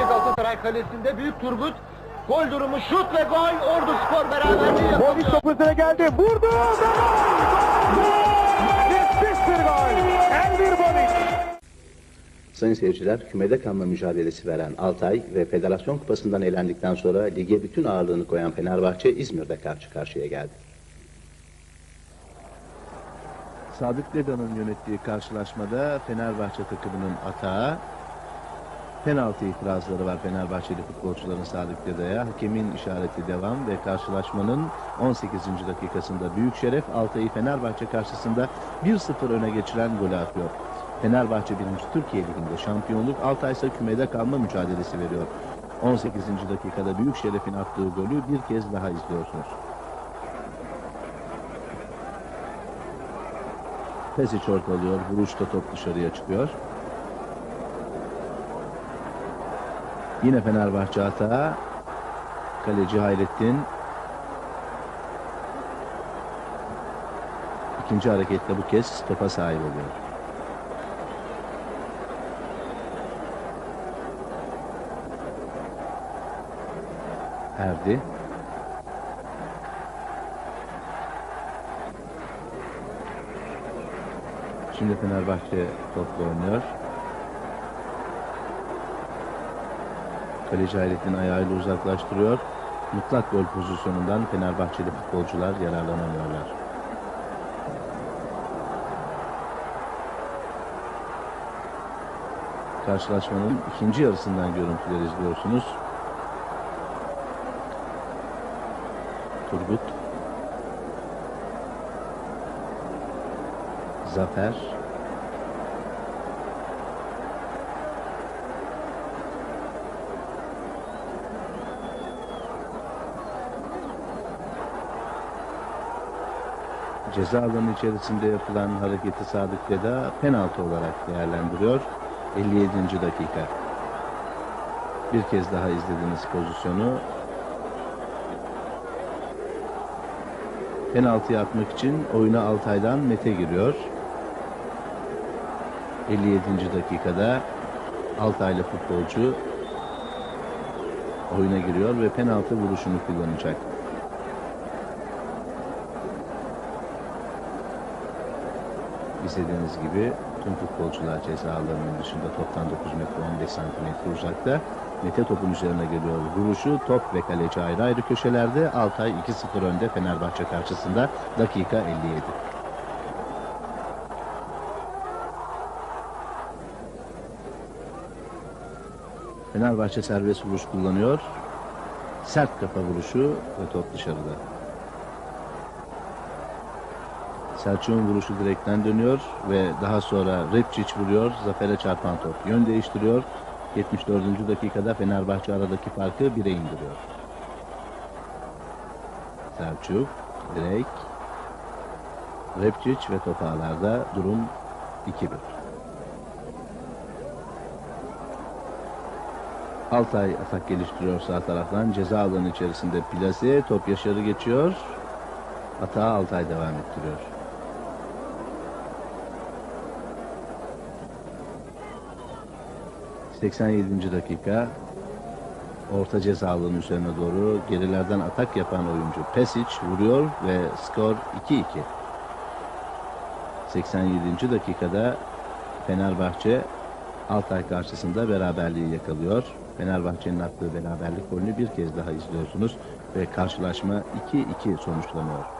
Fenerbahçe Galatasaray kalesinde Büyük Turgut. Gol durumu şut ve gol. Ordu Spor beraberliği Bobic yapıyor. topu üzerine geldi. Vurdu gol! Gol! Nefis bir gol. Elvir Bobic. Sayın seyirciler, kümede kalma mücadelesi veren Altay ve Federasyon Kupası'ndan elendikten sonra lige bütün ağırlığını koyan Fenerbahçe İzmir'de karşı karşıya geldi. Sadık Deda'nın yönettiği karşılaşmada Fenerbahçe takımının atağı penaltı itirazları var Fenerbahçeli futbolcuların Sadık Deda'ya. Hakemin işareti devam ve karşılaşmanın 18. dakikasında Büyük Şeref Altay'ı Fenerbahçe karşısında 1-0 öne geçiren golü atıyor. Fenerbahçe 1. Türkiye Ligi'nde şampiyonluk Altay ise kümede kalma mücadelesi veriyor. 18. dakikada Büyük Şeref'in attığı golü bir kez daha izliyorsunuz. Pesic ortalıyor, vuruşta top dışarıya çıkıyor. Yine Fenerbahçe hata. Kaleci Hayrettin. İkinci hareketle bu kez topa sahip oluyor. Erdi. Şimdi Fenerbahçe topla oynuyor. Kaleci Hayrettin ayağıyla uzaklaştırıyor. Mutlak gol pozisyonundan Fenerbahçeli futbolcular yararlanamıyorlar. Karşılaşmanın ikinci yarısından görüntüler izliyorsunuz. Turgut Zafer ceza alanı içerisinde yapılan hareketi Sadık Deda penaltı olarak değerlendiriyor. 57. dakika. Bir kez daha izlediğiniz pozisyonu penaltıyı atmak için oyuna Altay'dan Mete giriyor. 57. dakikada Altaylı futbolcu oyuna giriyor ve penaltı vuruşunu kullanacak. İstediğiniz gibi tüm futbolcular ceza alanının dışında toptan 9 metre 15 santimetre uzakta. Mete topun üzerine geliyor. Vuruşu top ve kaleci ayrı ayrı köşelerde. Altay 2-0 önde Fenerbahçe karşısında. Dakika 57. Fenerbahçe serbest vuruş kullanıyor. Sert kafa vuruşu ve top dışarıda. Selçuk'un vuruşu direkten dönüyor ve daha sonra Repçiç vuruyor. Zafer'e çarpan top yön değiştiriyor. 74. dakikada Fenerbahçe aradaki farkı 1'e indiriyor. Selçuk, direk, Repçiç ve top ağlarda durum 2-1. Altay atak geliştiriyor sağ taraftan. Ceza alanı içerisinde plase. Top Yaşar'ı geçiyor. Atağı Altay devam ettiriyor. ...87. dakika... ...orta ceza alanı üzerine doğru... ...gerilerden atak yapan oyuncu Pesic vuruyor ve skor 2-2. 87. dakikada... ...Fenerbahçe... Altay karşısında beraberliği yakalıyor. Fenerbahçe'nin attığı beraberlik golünü bir kez daha izliyorsunuz ve karşılaşma 2-2 sonuçlanıyor.